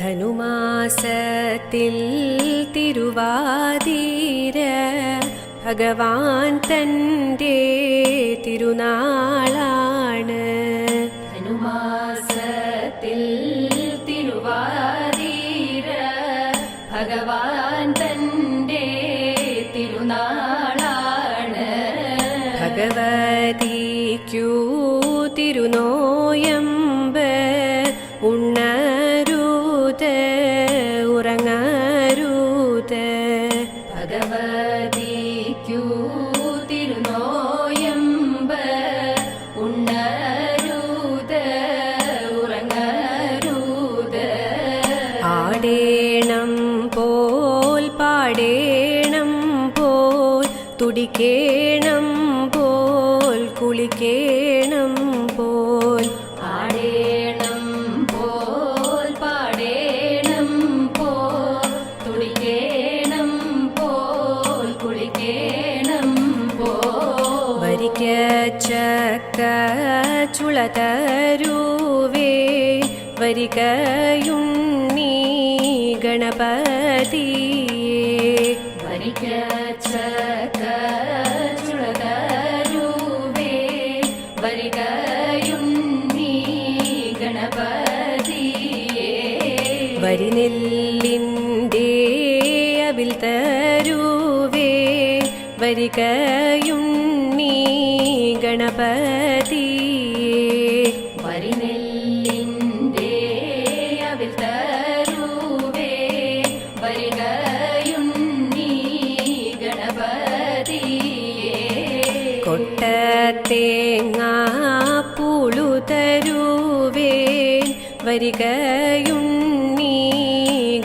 ധനുമാസത്തിൽ തിരുവാതീര ഭഗവാൻ തന്റെ തിരുനാളാണ്. കുടിക്കേണം പോൽ കുളിക്കേണം പോൽ. ആടേണം പോൽ പാടേണം പോൽ. തുടിക്കേണം പോൽ കുളിക്കേണം ഗണപതിയേ. ചക്ക ചുളകരൂപേ വരികയും നീ ഗണപതിയേ. വരിനെല്ലിന്റെ അവിൽ തരൂവേ വരിക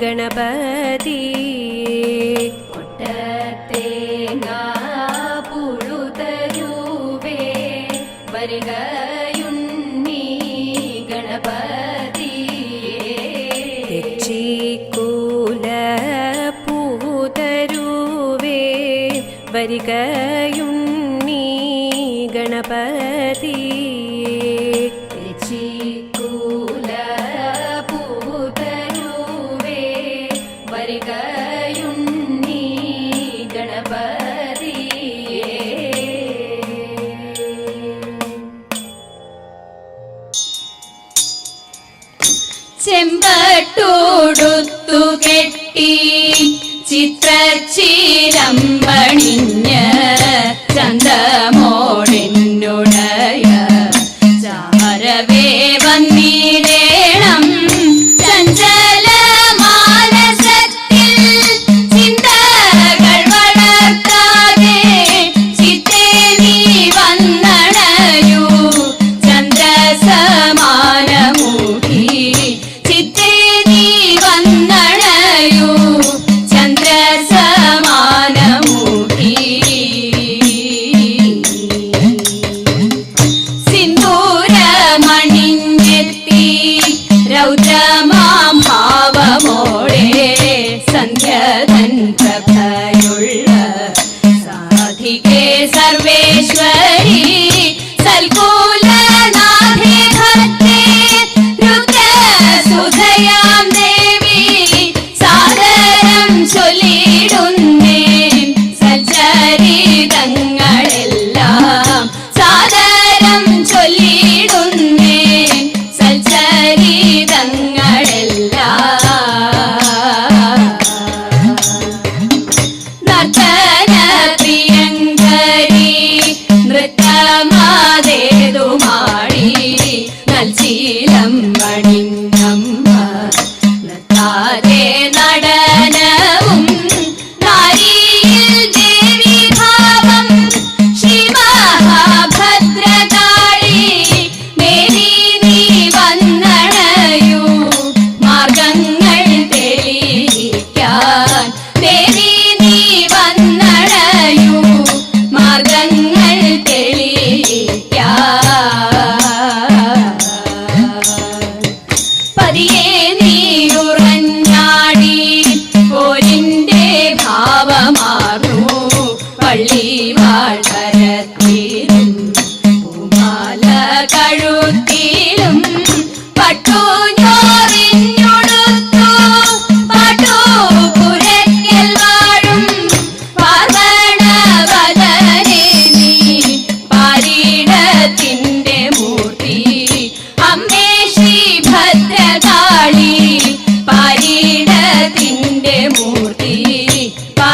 ഗണപതി. ചെമ്പട്ടോടുത്തു കെട്ടി ചിത്രച്ചീരം പണിഞ്ഞ ചന്ദ്ര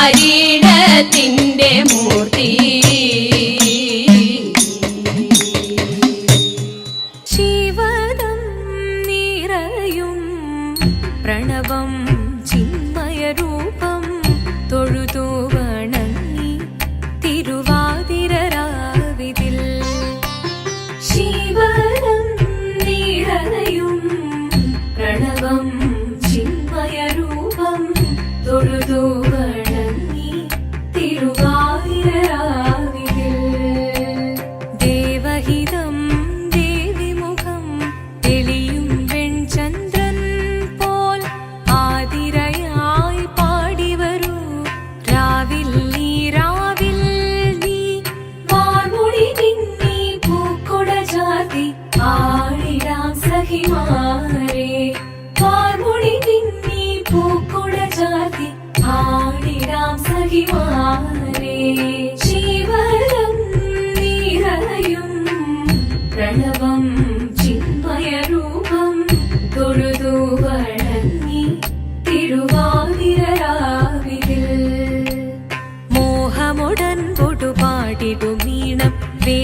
ഹരിണത്തിന്റെ മൂ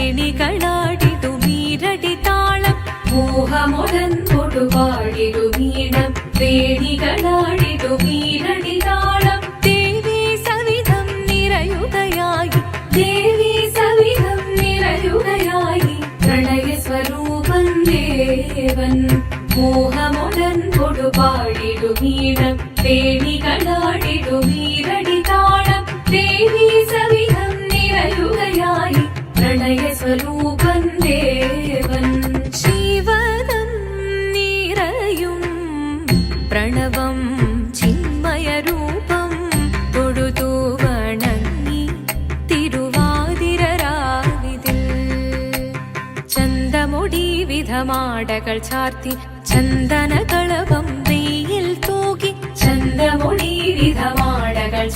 ಕೇಳಿಗಳಾಡಿದು ಮೀರಡಿ ತಾಳ ಮೋಹಮೊಡನ್ ಕೊಡುವಾಡಿದು ಮೀಣ ಬೇಡಿಗಳಾಡಿದು ಮೀರಡಿ ತಾಳ ದೇವಿ ಸವಿಧಂ ನಿರಯುಗಯಾಗಿ ದೇವಿ ಸವಿಧಂ ನಿರಯುಗಯಾಗಿ ಪ್ರಣಯ ಸ್ವರೂಪಂ ದೇವನ್ மோகமுடன் கொடுபாடிடு வீணம் தேடிகளாடிடு வீரன் ചന്ദമാടകൾ ചാർത്തി ചന്ദനകളവം വെയിൽ തൂകി ചന്ദമൊഴിവിധമാടകൾ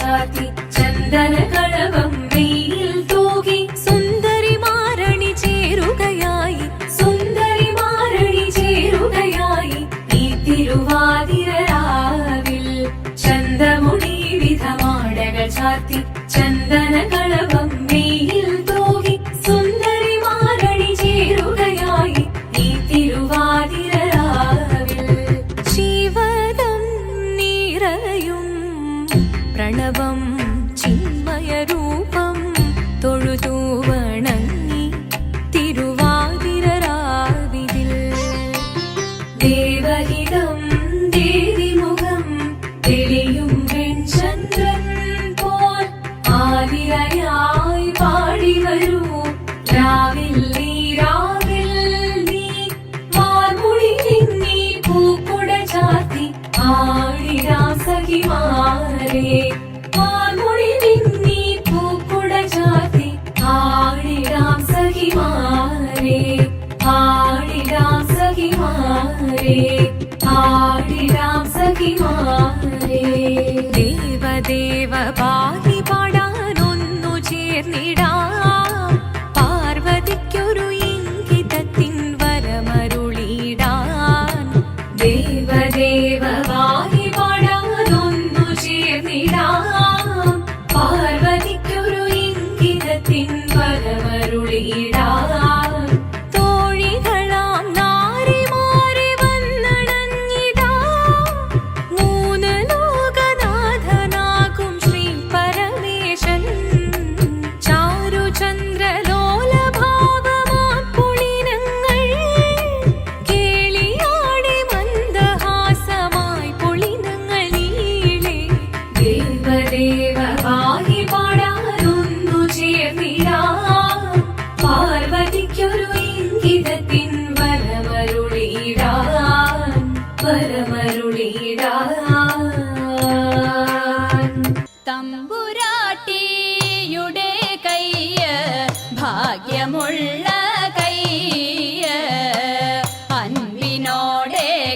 ചാർത്തി ചന്ദനകളവം വെയിൽ തൂകി സുന്ദരി മാരണി ചേരുകയായി സുന്ദരി മാരണി ചേരുകയായി ഈ തിരുവാതിരാവിൽ ചന്ദമൊഴിവിധമാടകൾ ചാർത്തി ചന്ദ സഖിമാരെ ആടിരാം സഖിമാരെ. ദേവദേവ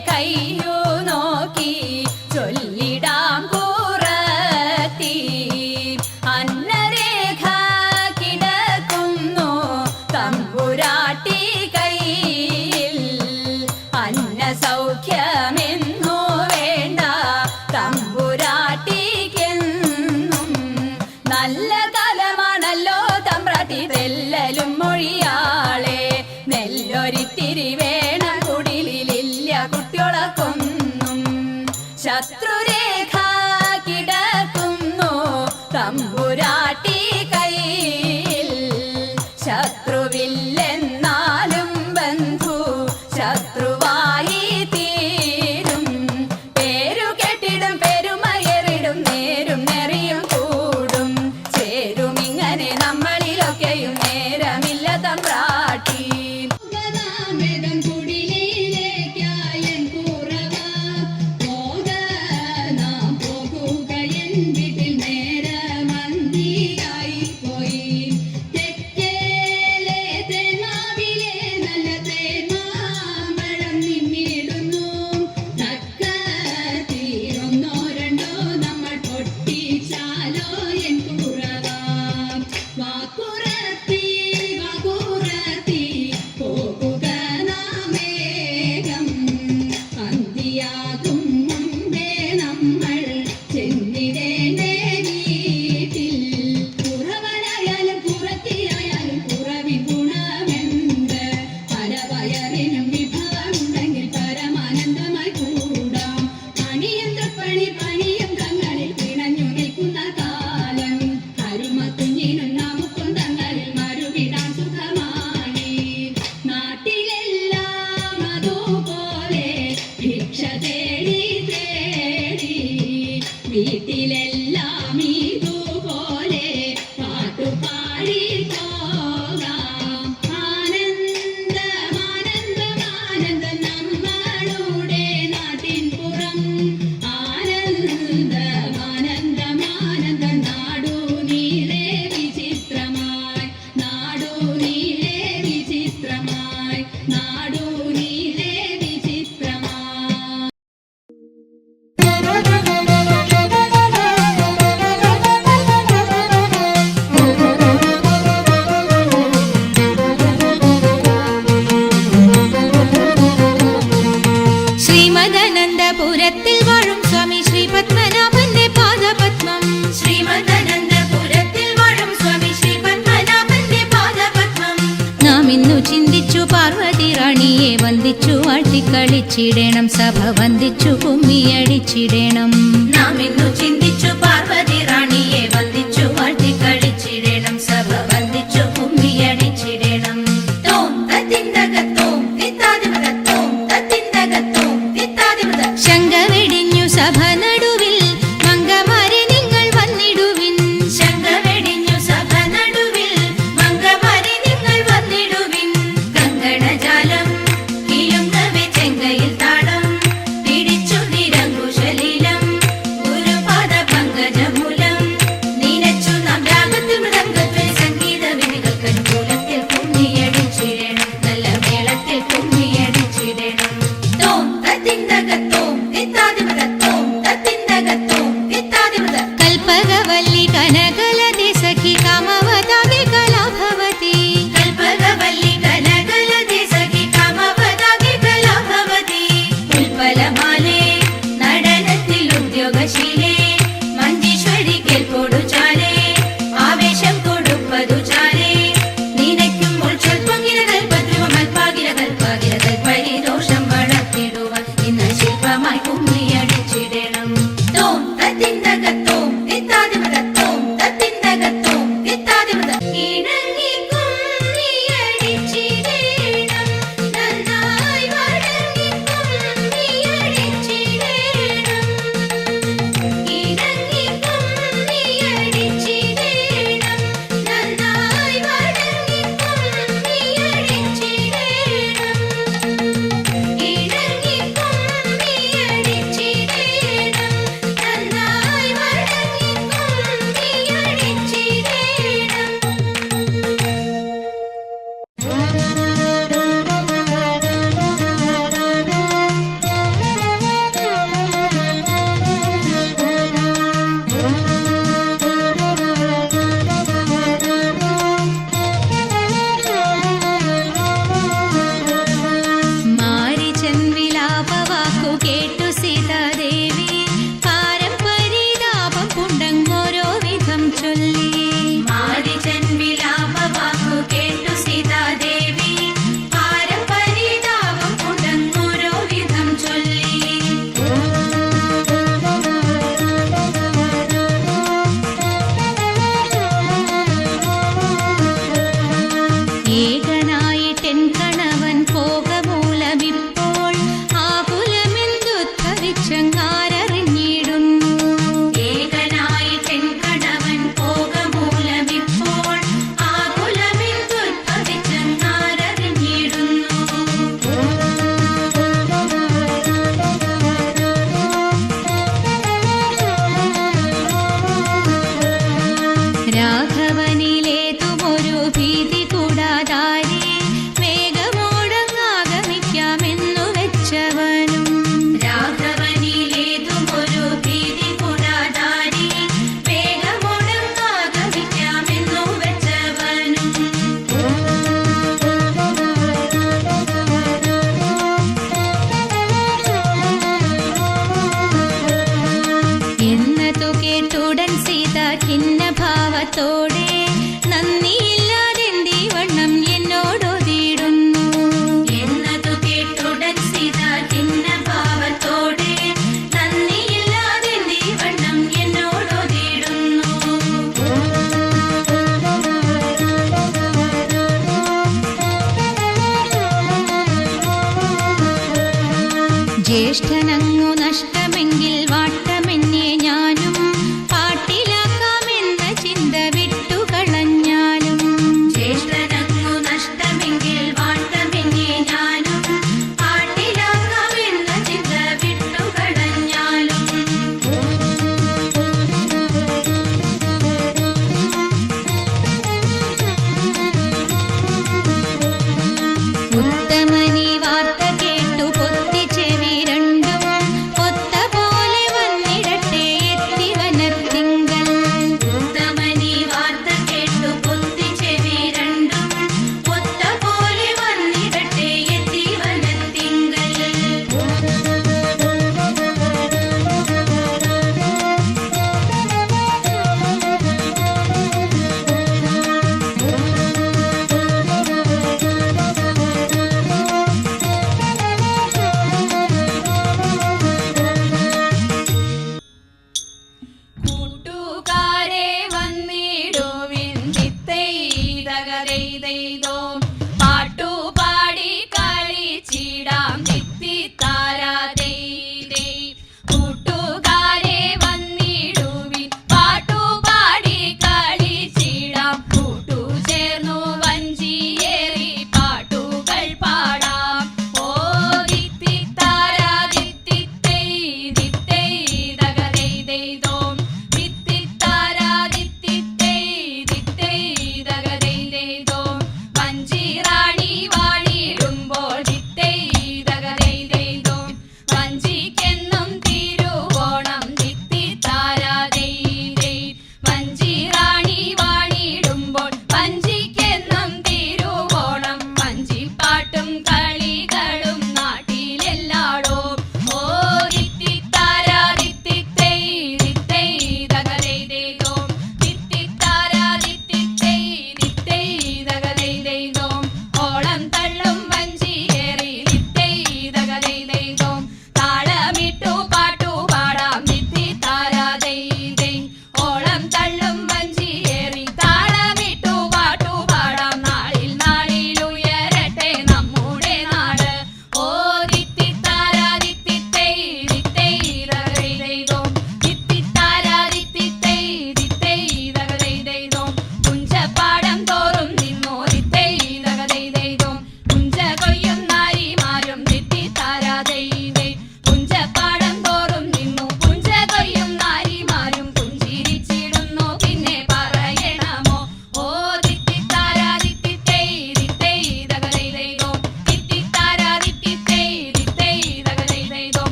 ಕೈಯೋ সাথে Gracias. അണിയെ വന്ദിച്ചു ആട്ടിക്കളിച്ചിടണം സഭ വന്ദിച്ചു കുമ്മിയടിച്ചിടണം നാം ഇന്നു ചിന്തിച്ചു പാർവ